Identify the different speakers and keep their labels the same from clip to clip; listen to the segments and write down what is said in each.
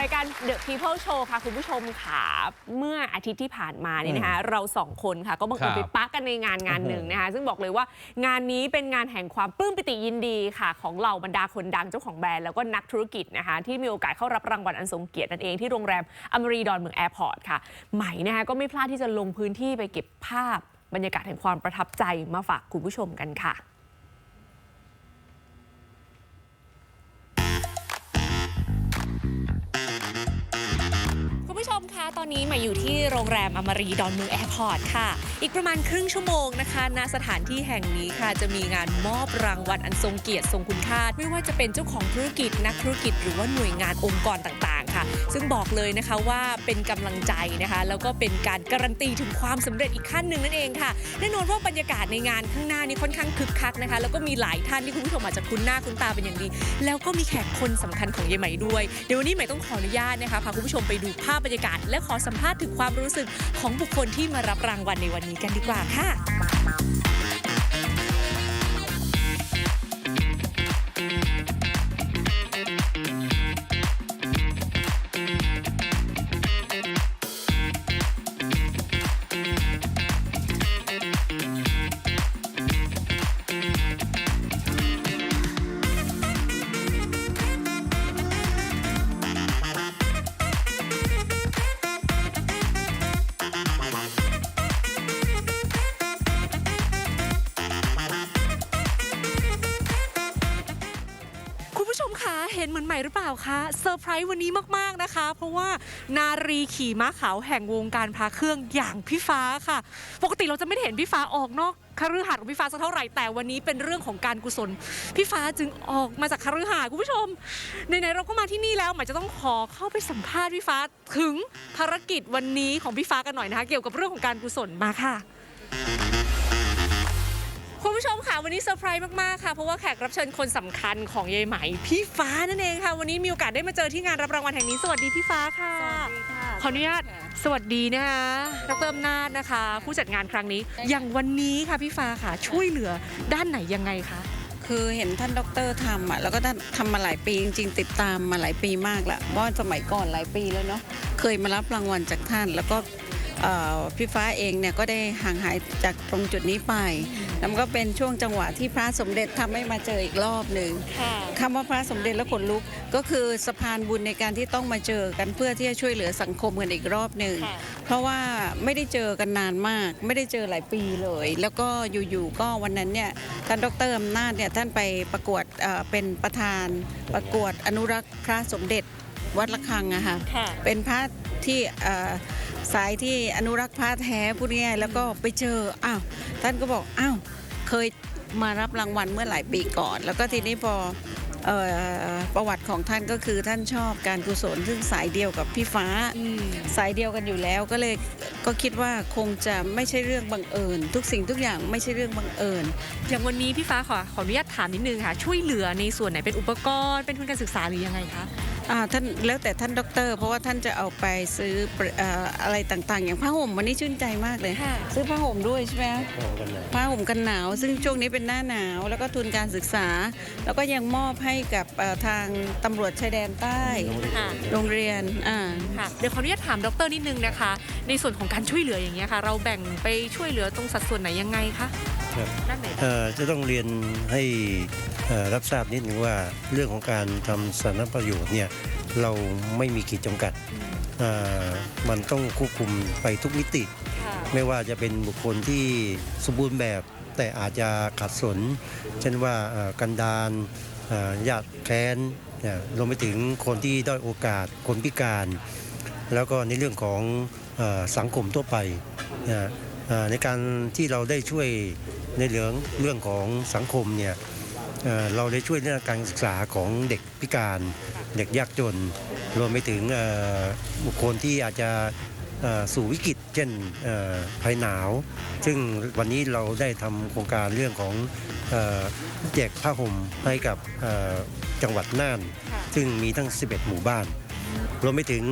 Speaker 1: รายการ The People Show ค่ะ คุณผู้ชมค่ะ เมื่ออาทิตย์ที่ผ่านมาเนี่ยนะคะเราสองคนค่ะ ก็บังเอิญ
Speaker 2: ครับ
Speaker 1: ไปปักกันในงานงานหนึ่งนะคะซึ่งบอกเลยว่างานนี้เป็นงานแห่งความปลื้มปิติยินดีค่ะ ของเหล่าบรรดาคนดังเจ้าของแบรนด์แล้วก็นักธุรกิจนะคะที่มีโอกาสเข้ารับรางวัลอันทรงเกียรตินั่นเองที่โรงแรมอมรีดอนเมืองแอร์พอร์ตค่ะใหม่นะคะก็ไม่พลาดที่จะลงพื้นที่ไปเก็บภาพบรรยากาศแห่งความประทับใจมาฝากคุณผู้ชมกันค่ะ ตอนนี้มาอยู่ที่โรงแรมอมรีดอนเมืองแอร์พอร์ตค่ะ อีกประมาณครึ่งชั่วโมงนะคะณสถานที่แห่งนี้ค่ะ จะมีงานมอบรางวัลอันทรงเกียรติทรงคุณค่า ไม่ว่าจะเป็นเจ้าของธุรกิจนักธุรกิจหรือว่าหน่วยงานองค์กรต่างๆ ค่ะ ซึ่งบอกเลยนะคะว่าเป็นกำลังใจนะคะ แล้วก็เป็นการการันตีถึงความสำเร็จอีกขั้นหนึ่งนั่นเองค่ะแน่นอนว่าบรรยากาศในงานข้างหน้านี้ค่อนข้างคึกคักนะคะ แล้วก็มีหลายท่านที่คุณผู้ชมอาจจะคุ้นหน้าคุ้นตาเป็นอย่างดี แล้วก็มีแขกคนสำคัญของยายไหม่ด้วยเดี๋ยววันนี้ใหม่ต้องขออนุญาตนะคะพาคุณผู้ชมไปดูภาพบรรยากาศ และขอสัมภาษณ์ถึงความรู้สึกของบุคคลที่มารับรางวัลในวันนี้กันดีกว่าค่ะ นหนหรือเปล่าคะเซอร์ไพรส์วันนี้มากๆนะคะ เพราะว่านารีขี่ม้าขาวแห่งวงการพาเครื่องอย่างพี่ฟ้าค่ะ ปกติเราจะไม่ได้เห็นพี่ฟ้าออกนอกคฤหาสน์ของพี่ฟ้าสักเท่าไหร่แต่วันนี้เป็นเรื่องของการกุศล พี่ฟ้าจึงออกมาจากคฤหาสน์คุณผู้ชมไหนๆเราก็มาที่นี่แล้วหมายจะต้องขอเข้าไปสัมภาษณ์พี่ฟ้าถึงภารกิจวันนี้ของพี่ฟ้ากันหน่อยนะคะ เกี่ยวกับเรื่องของการกุศลมาค่ะ ผู้ชมค่ะวันนี้เซอร์ไพรส์มาก ๆ ค่ะ เพราะว่าแขกรับเชิญคนสำคัญของยายไหม พี่ฟ้านั่นเองค่ะ วันนี้มีโอกาสได้มาเจอที่งานรับรางวัลแห่งนี้ สวัสดีพี่ฟ้าค่ะ
Speaker 3: สวัสดีค่ะ
Speaker 1: ขออนุญาตสวัสดีนะคะดรอำนาจนะคะ ผู้จัดงานครั้งนี้ อย่างวันนี้ค่ะพี่ฟ้าค่ะ ช่วยเหลือด้านไหนยังไงคะ
Speaker 3: คือเห็นท่านด็อกเตอร์ทำอะแล้วก็ท่านทำมาหลายปีจริงๆติดตามมาหลายปีมากละเพราะว่าสมัยก่อนหลายปีแล้วเนาะเคยมารับรางวัลจากท่าน แล้วก็เอ่อ พี่ฟ้าเองเนี่ยก็ได้ห่างหายจากตรงจุดนี้ไปแล้วมันก็เป็นช่วงจังหวะที่พระสมเด็จทำให้มาเจออีกรอบหนึ่ง
Speaker 1: ค่ะ
Speaker 3: คำว่าพระสมเด็จและขนลุกก็คือสะพานบุญในการที่ต้องมาเจอกันเพื่อที่จะช่วยเหลือสังคมกันอีกรอบหนึ่ง
Speaker 1: ค่ะ
Speaker 3: เพราะว่าไม่ได้เจอกันนานมาก ไม่ได้เจอหลายปีเลย แล้วก็อยู่ๆก็วันนั้นเนี่ยท่านดรอำนาจเนี่ยท่านไปประกวดเอ่อเป็นประธาน ประกวดอนุรักษ์พระสมเด็จวัดระฆังอะค่ะ
Speaker 1: ค่ะ
Speaker 3: เป็นพระ ที่เอ่อสายที่อนุรักษ์พระแท้พูดง่ายๆแล้วก็ไปเจออ้าวท่านก็บอกอ้าวเคยมารับรางวัลเมื่อหลายปีก่อน แล้วก็ทีนี้พอเอ่อประวัติของท่านก็คือท่านชอบการกุศลซึ่งสายเดียวกับพี่ฟ้า
Speaker 1: อืม
Speaker 3: สายเดียวกันอยู่แล้วก็เลยก็คิดว่าคงจะไม่ใช่เรื่องบังเอิญ ทุกสิ่งทุกอย่างไม่ใช่เรื่องบังเอิญ
Speaker 1: อย่างวันนี้พี่ฟ้าขอขออนุญาตถามนิดนึงค่ะ ช่วยเหลือในส่วนไหนเป็นอุปกรณ์เป็นทุนการศึกษาหรือยังไงคะ
Speaker 3: อ่าท่านแล้วแต่ท่านด็อกเตอร์เพราะว่าท่านจะเอาไปซื้อเอ่ออะไรต่างๆ อย่างผ้าห่มวันนี้ชื่นใจมากเลย
Speaker 1: ค่ะ
Speaker 3: ซื้อผ้าห่มด้วยใช่ไหมผ้าห่มกันหนาว ซึ่งช่วงนี้เป็นหน้าหนาวแล้วก็ทุนการศึกษา แล้วก็ยังมอบให้กับเอ่อทางตำรวจชายแดนใต้
Speaker 1: ค่ะ
Speaker 3: โรงเรียนอ่า
Speaker 1: ค่ะเดี๋ยวขออนุญาตถามดรนิดนึงนะคะ ในส่วนของการช่วยเหลืออย่างเงี้ยค่ะ เราแบ่งไปช่วยเหลือตรงสัดส่วนไหนยังไงคะ
Speaker 4: ครับ
Speaker 1: ด้านไหน
Speaker 4: เอ่อจะต้องเรียนให้เอ่อรับทราบนิดหนึ่งว่าเรื่องของการทำสาธารณประโยชน์เนี่ยเราไม่มีขีดจำกัดเอ่อมันต้องควบคุมไปทุกมิติ
Speaker 1: ค่ะ
Speaker 4: ไม่ว่าจะเป็นบุคคลที่สมบูรณ์แบบ แต่อาจจะขัดสน เช่นว่าเอ่อกันดานเอ่อญาติแค้นเนี่ยรวมไปถึงคนที่ด้อยโอกาส คนพิการ แล้วก็ในเรื่องของเออสังคมทั่วไปนะเอ่อในการที่เราได้ช่วยในเรื่องเรื่องของสังคมเนี่ยเอ่อเราได้ช่วยเรื่องการศึกษาของเด็กพิการ เด็กยากจน รวมไปถึงเอ่อบุคคลที่อาจจะเอ่อสู่วิกฤตเช่นเอ่อภัยหนาว ซึ่งวันนี้เราได้ทำโครงการเรื่องของเอ่อแจกผ้าห่มให้กับเอ่อจังหวัดน่าน
Speaker 1: ค่ะ
Speaker 4: ซึ่งมีทั้ง 11 หมู่บ้าน รวมไปถึง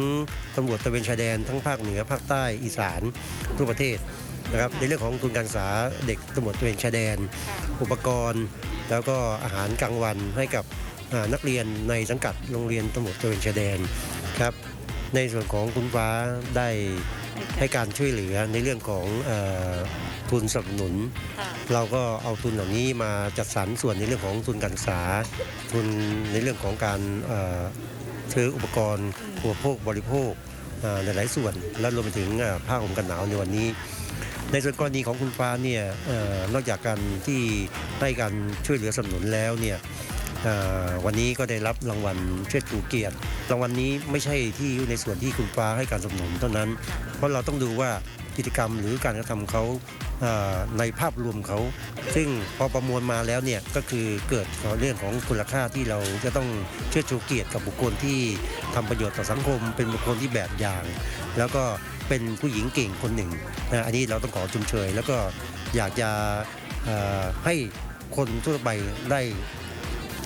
Speaker 4: ตำรวจตระเวนชายแดนทั้งภาคเหนือภาคใต้อีสานทั่วประเทศนะครับในเรื่องของทุนการศึกษาเด็กตำรวจตระเวนชายแดน อุปกรณ์ แล้วก็อาหารกลางวันให้กับอ่า นักเรียนในสังกัดโรงเรียนตำรวจตระเวนชายแดนครับ ในส่วนของคุณฟ้าได้ให้การช่วยเหลือในเรื่องของเออทุนสนับสนุน
Speaker 1: ค่ะ
Speaker 4: เราก็เอาทุนเหล่านี้มาจัดสรรส่วนในเรื่องของทุนการศึกษา ทุนในเรื่องของการเอ่อซื้ออุปกรณ์อุปโภคบริโภคเอ่อหลายๆส่วน และรวมไปถึงเอ่อผ้าห่มกันหนาวในวันนี้ ในส่วนกรณีของคุณฟ้าเนี่ยเอ่อนอกจากการที่ให้การช่วยเหลือสนับสนุนแล้วเนี่ยเอ่อ วันนี้ก็ได้รับรางวัลเชิดชูเกียรติรางวัลนี้ไม่ใช่ที่ในส่วนที่คุณฟ้าให้การสนับสนุนเท่านั้น เพราะเราต้องดูว่ากิจกรรมหรือการกระทำเขาในภาพรวมเขา ซึ่งพอประมวลมาแล้วเนี่ยก็คือเกิดเรื่องของคุณค่าที่เราจะต้องเชิดชูเกียรติกับบุคคลที่ทำประโยชน์ต่อสังคม เป็นบุคคลที่แบบอย่าง แล้วก็เป็นผู้หญิงเก่งคนหนึ่งนะอันนี้เราต้องขอชมเชย แล้วก็อยากจะให้คนทั่วไปได้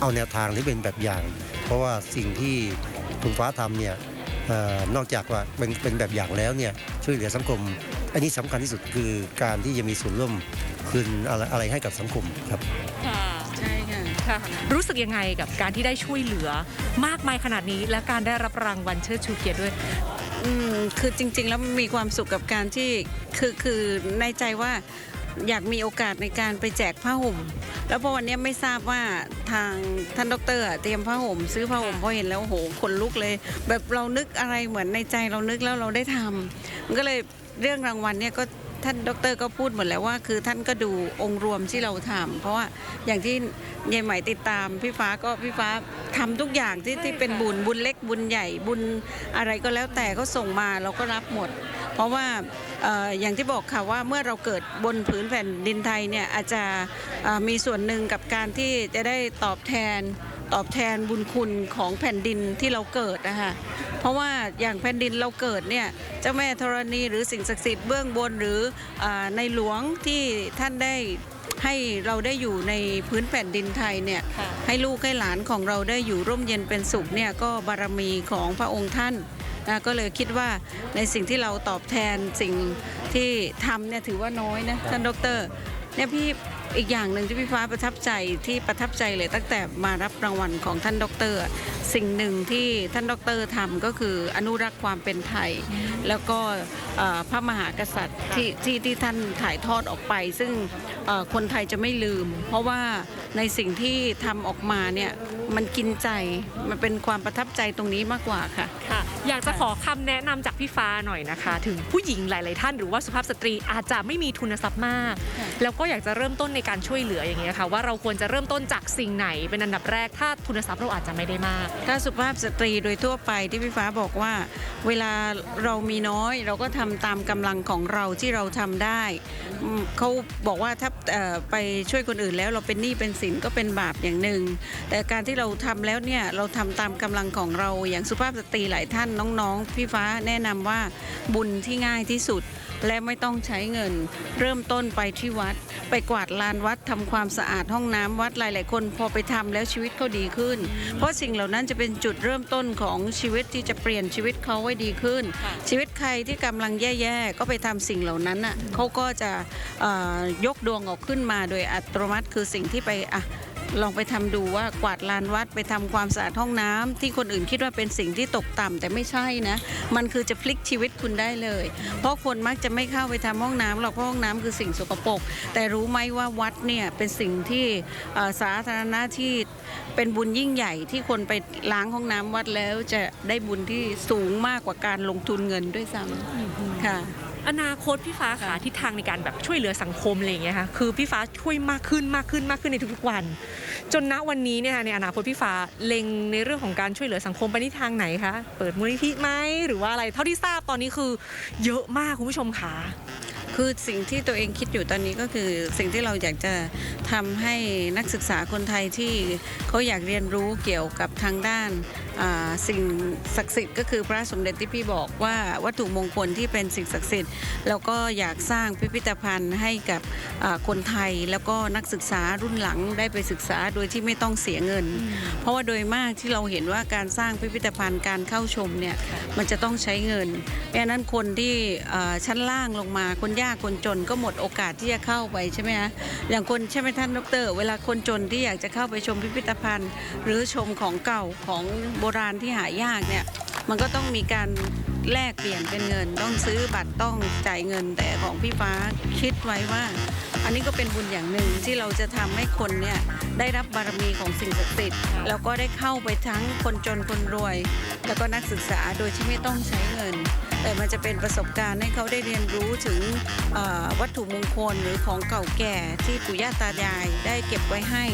Speaker 4: เอาแนวทางหรือเป็นแบบอย่าง เพราะว่าสิ่งที่คุณฟ้าทำเนี่ยเออนอกจากว่าเป็นเป็นแบบอย่างแล้วเนี่ยช่วยเหลือสังคม อันนี้สำคัญที่สุดคือการที่จะมีส่วนร่วมคืนอะไรอะไรให้กับสังคมครับ
Speaker 1: ค่ะ
Speaker 3: ใช่ค่ะ
Speaker 1: ค่ะรู้สึกยังไงกับการที่ได้ช่วยเหลือมากมายขนาดนี้ และการได้รับรางวัลเชิดชูเกียรติด้วย
Speaker 3: อืมคือจริงๆแล้วมีความสุขกับการที่คือคือในใจว่า อยากมีโอกาสในการไปแจกผ้าห่ม แล้วพอวันนี้ไม่ทราบว่าทางท่านดรอะเตรียมผ้าห่ม ซื้อผ้าห่มพอเห็นแล้วโอ้โหขนลุกเลย แบบเรานึกอะไรเหมือนในใจเรานึกแล้วเราได้ทำมันก็เลยเรื่องรางวัลเนี่ยก็ ท่านดรก็พูดหมดแล้วว่า คือท่านก็ดูองค์รวมที่เราทำเพราะว่าอย่างที่ยายใหม่ติดตามพี่ฟ้าก็พี่ฟ้าทำทุกอย่างที่ที่เป็นบุญบุญเล็กบุญใหญ่บุญอะไรก็แล้วแต่เขาส่งมาเราก็รับหมด เพราะว่าอย่างที่บอกค่ะว่าเมื่อเราเกิดบนผืนแผ่นดินไทยเนี่ยอาจจะมีส่วนหนึ่งกับการที่จะได้ตอบแทน ตอบแทนบุญคุณของแผ่นดินที่เราเกิดนะคะเพราะว่าอย่างแผ่นดินเราเกิดเนี่ยเจ้าแม่ธรณีหรือสิ่งศักดิ์สิทธิ์เบื้องบนหรืออาในหลวงที่ท่านได้ให้เราได้อยู่ในพื้นแผ่นดินไทยเนี่ย
Speaker 1: ค่ะ
Speaker 3: ให้ลูกให้หลานของเราได้อยู่ร่มเย็นเป็นสุขเนี่ยก็บารมีของพระองค์ท่านนะก็เลยคิดว่าในสิ่งที่เราตอบแทนสิ่งที่ทำเนี่ยถือว่าน้อยนะท่านดรเนี่ยพี่ อีกอย่างหนึ่งที่พี่ฟ้าประทับใจที่ประทับใจเลยตั้งแต่มารับรางวัลของท่านดรอะสิ่งหนึ่งที่ท่านดรทำก็คืออนุรักษ์ความเป็นไทย แล้วก็เอ่อพระมหากษัตริย์ที่ที่ที่ท่านถ่ายทอดออกไป ซึ่งเอ่อคนไทยจะไม่ลืม เพราะว่าในสิ่งที่ทำออกมาเนี่ยมันกินใจมันเป็นความประทับใจตรงนี้มากกว่าค่ะ
Speaker 1: ค่ะ อยากจะขอคำแนะนำจากพี่ฟ้าหน่อยนะคะ ถึงผู้หญิงหลาย ๆ ท่านหรือว่าสุภาพสตรีอาจจะไม่มีทุนทรัพย์มาก
Speaker 3: ค่ะ
Speaker 1: แล้วก็อยากจะเริ่มต้นในการช่วยเหลืออย่างเงี้ยค่ะว่าเราควรจะเริ่มต้นจากสิ่งไหนเป็นอันดับแรกถ้าทุนทรัพย์เราอาจจะไม่ได้มาก
Speaker 3: ถ้าสุภาพสตรีโดยทั่วไปที่พี่ฟ้าบอกว่า เวลาเรามีน้อยเราก็ทำตามกำลังของเราที่เราทำได้เขาบอกว่าถ้าไปช่วยคนอื่นแล้วเราเป็นหนี้เป็นสินก็เป็นบาปอย่างหนึ่งแต่การที่เราทำแล้วเนี่ยเราทำตามกำลังของเราอย่างสุภาพสตรีหลายท่านน้องๆพี่ฟ้าแนะนำว่าบุญที่ง่ายที่สุด และไม่ต้องใช้เงิน เริ่มต้นไปที่วัด ไปกวาดลานวัดทำความสะอาดห้องน้ำวัดหลาย ๆ คนพอไปทำแล้วชีวิตเขาดีขึ้น เพราะสิ่งเหล่านั้นจะเป็นจุดเริ่มต้นของชีวิตที่จะเปลี่ยนชีวิตเขาไว้ดีขึ้น ชีวิตใครที่กำลังแย่ ๆ ก็ไปทำสิ่งเหล่านั้นน่ะเขาก็จะยกดวงออกขึ้นมาโดยอัตโนมัติคือสิ่งที่ไปอะ ลองไปทำดูว่ากวาดลานวัดไปทำความสะอาดห้องน้ำที่คนอื่นคิดว่าเป็นสิ่งที่ตกต่ำแต่ไม่ใช่นะ มันคือจะพลิกชีวิตคุณได้เลย เพราะคนมักจะไม่เข้าไปทำห้องน้ำหรอกเพราะห้องน้ำคือสิ่งสกปรกแต่รู้ไหมว่าวัดเนี่ยเป็นสิ่งที่สาธารณะที่เป็นบุญยิ่งใหญ่ที่คนไปล้างห้องน้ำวัดแล้วจะได้บุญที่สูงมากกว่าการลงทุนเงินด้วยซ้ำค่ะ
Speaker 1: อนาคตพี่ฟ้าค่ะทิศทางในการแบบช่วยเหลือสังคมอะไรอย่างเงี้ยค่ะคือพี่ฟ้าช่วยมากขึ้นมากขึ้นมากขึ้นในทุกๆวัน จนณวันนี้เนี่ยในอนาคตพี่ฟ้าเล็งในเรื่องของการช่วยเหลือสังคมไปในทางไหนคะเปิดมูลนิธิไหมหรือว่าอะไรเท่าที่ทราบตอนนี้คือ เยอะมากคุณผู้ชมค่ะ
Speaker 3: คือสิ่งที่ตัวเองคิดอยู่ตอนนี้ก็คือสิ่งที่เราอยากจะทำให้นักศึกษาคนไทยที่เขาอยากเรียนรู้เกี่ยวกับทางด้านอ่าสิ่งศักดิ์สิทธิ์ก็คือพระสมเด็จที่พี่บอกว่าวัตถุมงคลที่เป็นสิ่งศักดิ์สิทธิ์แล้วก็อยากสร้างพิพิธภัณฑ์ให้กับอ่าคนไทยแล้วก็นักศึกษารุ่นหลังได้ไปศึกษาโดยที่ไม่ต้องเสียเงิน เพราะว่าโดยมากที่เราเห็นว่าการสร้างพิพิธภัณฑ์การเข้าชมเนี่ยมันจะต้องใช้เงินเพราะฉะนั้นคนที่เอ่อชั้นล่างลงมาคนยากคนจนก็หมดโอกาสที่จะเข้าไปใช่ไหมคะอย่างคนใช่ไหมท่านดร เวลาคนจนที่อยากจะเข้าไปชมพิพิธภัณฑ์ หรือชมของเก่าของโบราณที่หายากเนี่ยมันก็ต้องมีการแลกเปลี่ยนเป็นเงิน ต้องซื้อบัตรต้องจ่ายเงินแต่ของพี่ฟ้าคิดไว้ว่า อันนี้ก็เป็นบุญอย่างหนึ่งที่เราจะทำให้คนเนี่ยได้รับบารมีของสิ่งศักดิ์สิทธิ์แล้วก็ได้เข้าไปทั้งคนจนคนรวย แล้วก็นักศึกษาโดยที่ไม่ต้องใช้เงิน แต่มันจะเป็นประสบการณ์ให้เขาได้เรียนรู้ถึงเอ่อวัตถุมงคลหรือของเก่าแก่ที่ปู่ย่าตายายได้เก็บไว้ให้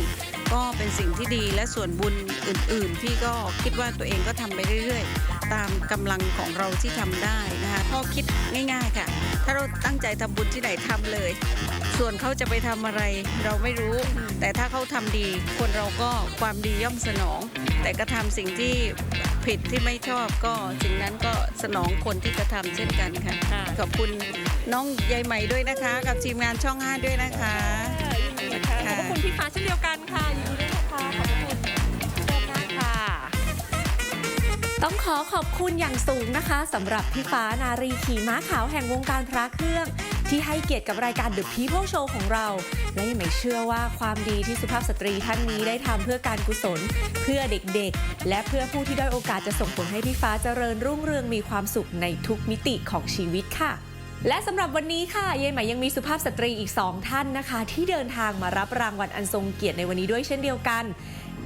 Speaker 3: ก็เป็นสิ่งที่ดีและส่วนบุญอื่นๆ พี่ก็คิดว่าตัวเองก็ทำไปเรื่อยๆ ตามกำลังของเราที่ทำได้นะคะข้อคิดง่ายๆค่ะ ถ้าเราตั้งใจทำบุญที่ไหนทำเลย ส่วนเขาจะไปทำอะไรเราไม่รู้ แต่ถ้าเขาทำดี คนเราก็ความดีย่อมสนอง แต่กระทำสิ่งที่ผิดที่ไม่ชอบก็สิ่งนั้นก็สนองคนที่กระทำเช่นกันค่ะ
Speaker 1: ค่ะ
Speaker 3: ขอบคุณน้องยายใหม่ด้วยนะคะ กับทีมงานช่อง 5 ด้วยนะคะ
Speaker 1: ต้องขอขอบคุณอย่างสูงนะคะสำหรับพี่ฟ้านารีขี่ม้าขาวแห่งวงการพระเครื่อง ที่ให้เกียรติกับรายการ The People Show ของเรา และยังไม่เชื่อว่าความดีที่สุภาพสตรีท่านนี้ได้ทำเพื่อการกุศล เพื่อเด็กๆ และเพื่อผู้ที่ด้อยโอกาสจะส่งผลให้พี่ฟ้าเจริญรุ่งเรืองมีความสุขในทุกมิติของชีวิตค่ะและสำหรับวันนี้ค่ะ เยายไหมยังมีสุภาพสตรีอีก 2 ท่านนะคะ ที่เดินทางมารับรางวัลอันทรงเกียรติในวันนี้ด้วยเช่นเดียวกัน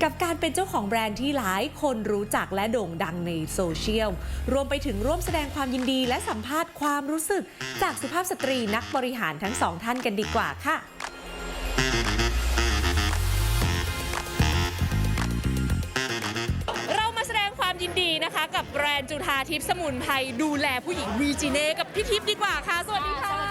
Speaker 1: กับการเป็นเจ้าของแบรนด์ที่หลายคนรู้จักและโด่งดังในโซเชียล รวมไปถึงร่วมแสดงความยินดีและสัมภาษณ์ความรู้สึก จากสุภาพสตรีนักบริหารทั้งสองท่านกันดีกว่าค่ะ เรามาแสดงความยินดีนะคะ กับแบรนด์จุธาทิพย์สมุนไพรดูแลผู้หญิงวีจีเน่กับพี่ทิพย์ดีกว่าค่ะ สวัสดีค่ะ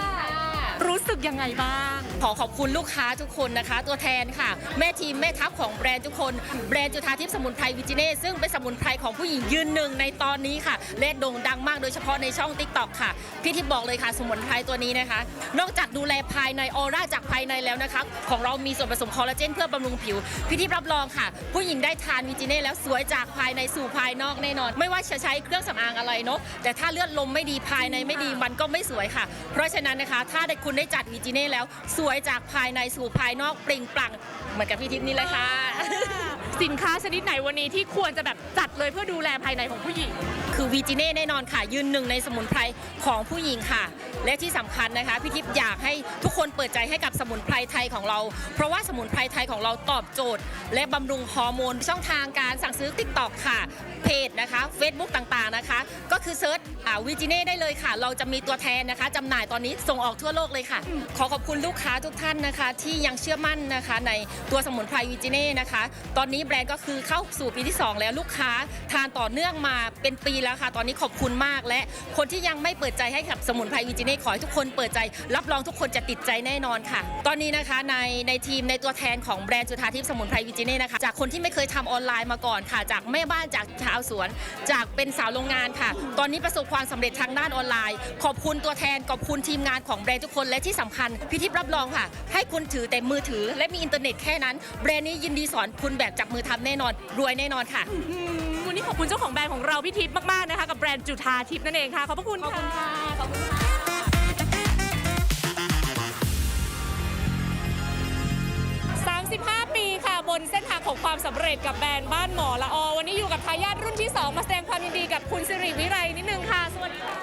Speaker 1: รู้สึกยังไงบ้าง
Speaker 2: ขอขอบคุณลูกค้าทุกคนนะคะ ตัวแทนค่ะ แม่ทีมแม่ทัพของแบรนด์ทุกคน แบรนด์จุธาทิพย์สมุนไพรวิจิเน่ซึ่งเป็นสมุนไพรของผู้หญิงยืนหนึ่งในตอนนี้ค่ะและโด่งดังมากโดยเฉพาะในช่อง t ิ k t o k ค่ะ พี่ทิพย์บอกเลยค่ะ สมุนไพรตัวนี้นะคะ นอกจากดูแลภายในออร่าจากภายในแล้วนะคะ ของเรามีส่วนผสมคอลลาเจนเพื่อบำรุงผิว พี่ทิพย์รับรองค่ะ ผู้หญิงได้ทานวิจิเน่แล้วสวยจากภายในสู่ภายนอกแน่นอน ไม่ว่าจะใช้เครื่องสำอางอะไรเนาะแต่ถ้าเลือดลมไม่ดีภายในไม่ดีมันก็ไม่สวยค่ะ เพราะฉะนั้นนะคะถ้าได้คุณได้จัดวิจิเน่แล้ว สวยจากภายในสู่ภายนอกเปล่งปลั่งเหมือนกับพี่ทิพย์นี่เลยค่ะ
Speaker 1: สินค้าชนิดไหนวันนี้ที่ควรจะแบบจัดเลยเพื่อดูแลภายในของผู้หญิง
Speaker 2: คือวีจิเน่แน่นอนค่ะ ยืนหนึ่งในสมุนไพรของผู้หญิงค่ะ และที่สำคัญนะคะพี่ทิพย์อยากให้ทุกคนเปิดใจให้กับสมุนไพรไทยของเรา เพราะว่าสมุนไพรไทยของเราตอบโจทย์ และบำรุงฮอร์โมนช่องทางการสั่งซื้อติ๊กต็อกค่ะ เพจนะคะ Facebook ต่างๆนะคะ ก็คือเซิร์ชวีจิเน่ได้เลยค่ะ เราจะมีตัวแทนนะคะจำหน่ายตอนนี้ส่งออกทั่วโลกเลยค่ะ ขอขอบคุณลูกค้าทุกท่านนะคะ ที่ยังเชื่อมั่นนะคะ ในตัวสมุนไพรวีจิเน่นะคะ ตอนนี้แบรนด์ก็คือเข้าสู่ปีที่ 2 แล้วลูกค้าทานต่อเนื่องมาเป็นปีแล้วค่ะ ตอนนี้ขอบคุณมากและคนที่ยังไม่เปิดใจให้กับสมุนไพรวีจิเน่ขอให้ทุกคนเปิดใจ รับรองทุกคนจะติดใจแน่นอนค่ะ ตอนนี้นะคะในในทีมในตัวแทนของแบรนด์จุธาทิพย์สมุนไพรวีจิเน่นะคะจากคนที่ไม่เคยทำออนไลน์มาก่อนค่ะ จากแม่บ้านจากชาวสวน จากเป็นสาวโรงงานค่ะ ตอนนี้ประสบความสำเร็จทางด้านออนไลน์ ขอบคุณตัวแทนขอบคุณทีมงานของแบรนด์ทุกคนและที่สำคัญพี่ทิพย์รับรองค่ะ ให้คุณถือแต่มือถือ และมีอินเทอร์เน็ตแค่นั้น แบรนด์นี้ยินดีสอนคุณแบบจับมือทำแน่นอน รวยแน่นอนค่ะ
Speaker 1: อืมวันนี้ขอบคุณเจ้าของแบรนด์ของเราพี่ทิพย์มากๆนะคะกับแบรนด์จุธาทิพย์นั่นเองค่ะขอบพระคุณค่ะขอบคุณค่ะ35ปี ค่ะบนเส้นทางของความสำเร็จกับแบรนด์บ้านหมอละออวันนี้อยู่กับทายาทรุ่นที่ 2 มาแสดงความยินดีกับคุณสิริวิไลนิดนึงค่ะสวัสดีค่ะ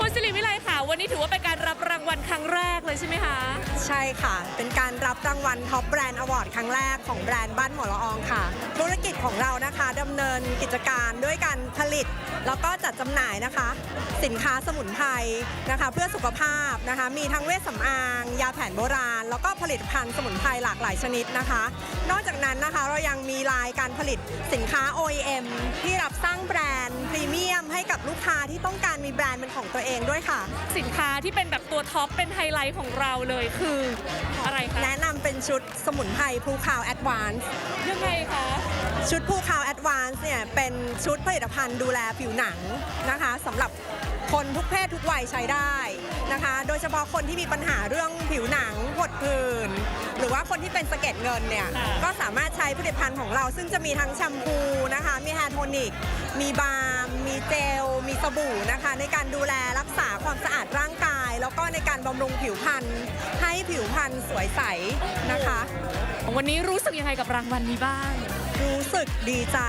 Speaker 1: คุณสิริวิไลค่ะ วันนี้ถือว่าเป็นการรับรางวัลครั้งแรกเลยใช่ไหมคะ
Speaker 5: ใช่ค่ะ เป็นการรับรางวัลท็อปแบรนด์อวอร์ดครั้งแรกของแบรนด์บ้านหมอละอองค่ะธุร กิจของเรานะคะดำเนินกิจการด้วยการผลิต แล้วก็จัดจำหน่ายนะคะ สินค้าสมุนไพรนะคะ เพื่อสุขภาพนะคะ มีทั้งเวชสำอาง ยาแผนโบราณ แล้วก็ผลิตภัณฑ์สมุนไพรหลากหลายชนิดนะคะ นอกจากนั้นนะคะเรายังมีลายการผลิตสินค้า OEM ที่รับสร้างแบรนด์พรีเมียมให้กับลูกค้าที่ต้องการมีแบรนด์เป็นของตัวเองด้วยค่ะ
Speaker 1: สินค้าที่เป็นแบบตัวท็อปเป็นไฮไลท์ของเราเลยคือ อะไรคะ
Speaker 5: แนะนำเป็นชุดสมุนไพรภูคาวแอดวานซ์
Speaker 1: ยังไงคะ
Speaker 5: ชุดภูคาวแอดวานซ์เนี่ยเป็นชุดผลิตภัณฑ์ดูแลผิวหนังนะคะสำหรับคนทุกเพศทุกวัยใช้ได้นะคะ โดยเฉพาะคนที่มีปัญหาเรื่องผิวหนังผดผื่นหรือว่าคนที่เป็นสะเก็ดเงินเนี่ยก็สามารถใช้ผลิตภัณฑ์ของเรา ซึ่งจะมีทั้งแชมพูนะคะ มีแฮร์โทนิก มีบาล์มมีเจล มีสบู่นะคะ ในการดูแลรักษาความสะอาดร่างกาย แล้วก็ในการบำรุงผิวพรรณให้ผิวพรรณสวยใสนะคะ
Speaker 1: วันนี้รู้สึกยังไงกับรางวัลนี้บ้าง
Speaker 5: รู้สึกดีใจ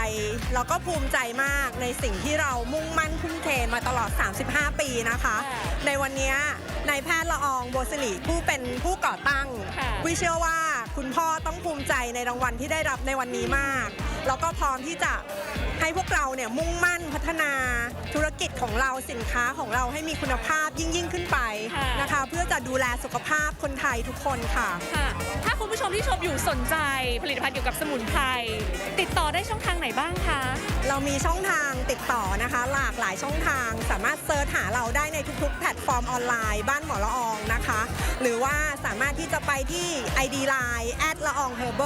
Speaker 5: แล้วก็ภูมิใจมากในสิ่งที่เรามุ่งมั่นทุ่มเทมาตลอด 35 ปีนะคะ
Speaker 1: ค่ะ
Speaker 5: ในวันนี้นายแพทย์ละอองโบวสิริผู้เป็นผู้ก่อตั้ง
Speaker 1: ค่ะ
Speaker 5: วิเชื่อว่าคุณพ่อต้องภูมิใจในรางวัลที่ได้รับในวันนี้มาก แล้วก็พร้อมที่จะ ให้พวกเราเนี่ยมุ่งมั่นพัฒนาธุรกิจของเราสินค้าของเราให้มีคุณภาพยิ่งยิ่งขึ้นไป
Speaker 1: ค่ะ
Speaker 5: นะคะ เพื่อจะดูแลสุขภาพคนไทยทุกคนค่ะ
Speaker 1: ค่ะ ถ้าคุณผู้ชมที่ชมอยู่สนใจผลิตภัณฑ์เกี่ยวกับสมุนไพรติดต่อได้ช่องทางไหนบ้างคะ
Speaker 5: เรามีช่องทางติดต่อนะคะ หลากหลายช่องทาง สามารถเซิร์ชหาเราได้ในทุกๆ แพลตฟอร์มออนไลน์ บ้านหมอละอองนะคะ หรือว่าสามารถที่จะไปที่ ID Line แอดละอองเฮอร์เบ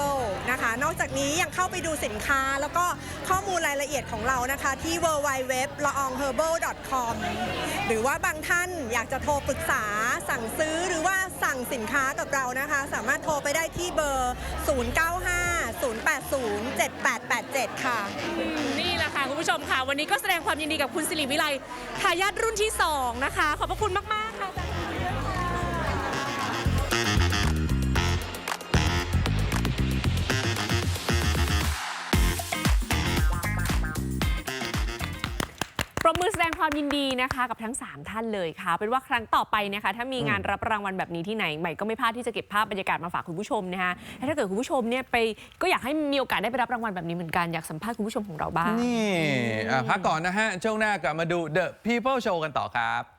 Speaker 5: นะคะ นอกจากนี้ยังเข้าไปดูสินค้า แล้วก็ข้อมูลรายละเอียดของเรานะคะที่ www ละออง herbal com หรือว่าบางท่านอยากจะโทรปรึกษาสั่งซื้อหรือว่าสั่งสินค้ากับเรานะคะ สามารถโทรไปได้ที่เบอร์ 095 080 7887 ค่ะ
Speaker 1: นี่แหละค่ะ คุณผู้ชมค่ะ วันนี้ก็แสดงความยินดีกับคุณสิริวิไลทายาทรุ่นที่ 2 นะคะ ขอบพระคุณมาก ๆ ค่ะ ความยินดีนะคะกับทั้ง 3 ท่านเลยค่ะ เป็นว่าครั้งต่อไปนะคะถ้ามีงานรับรางวัลแบบนี้ที่ไหนใหม่ก็ไม่พลาดที่จะเก็บภาพบรรยากาศมาฝากคุณผู้ชมนะคะและถ้าเกิดคุณผู้ชมเนี่ยไปก็อยากให้มีโอกาสได้ไปรับรางวัลแบบนี้เหมือนกันอยากสัมภาษณ์คุณผู้ชมของเราบ้าง
Speaker 6: นี่อะพักก่อนนะฮะช่วงหน้ากลับมาดู The People Show กันต่อครับ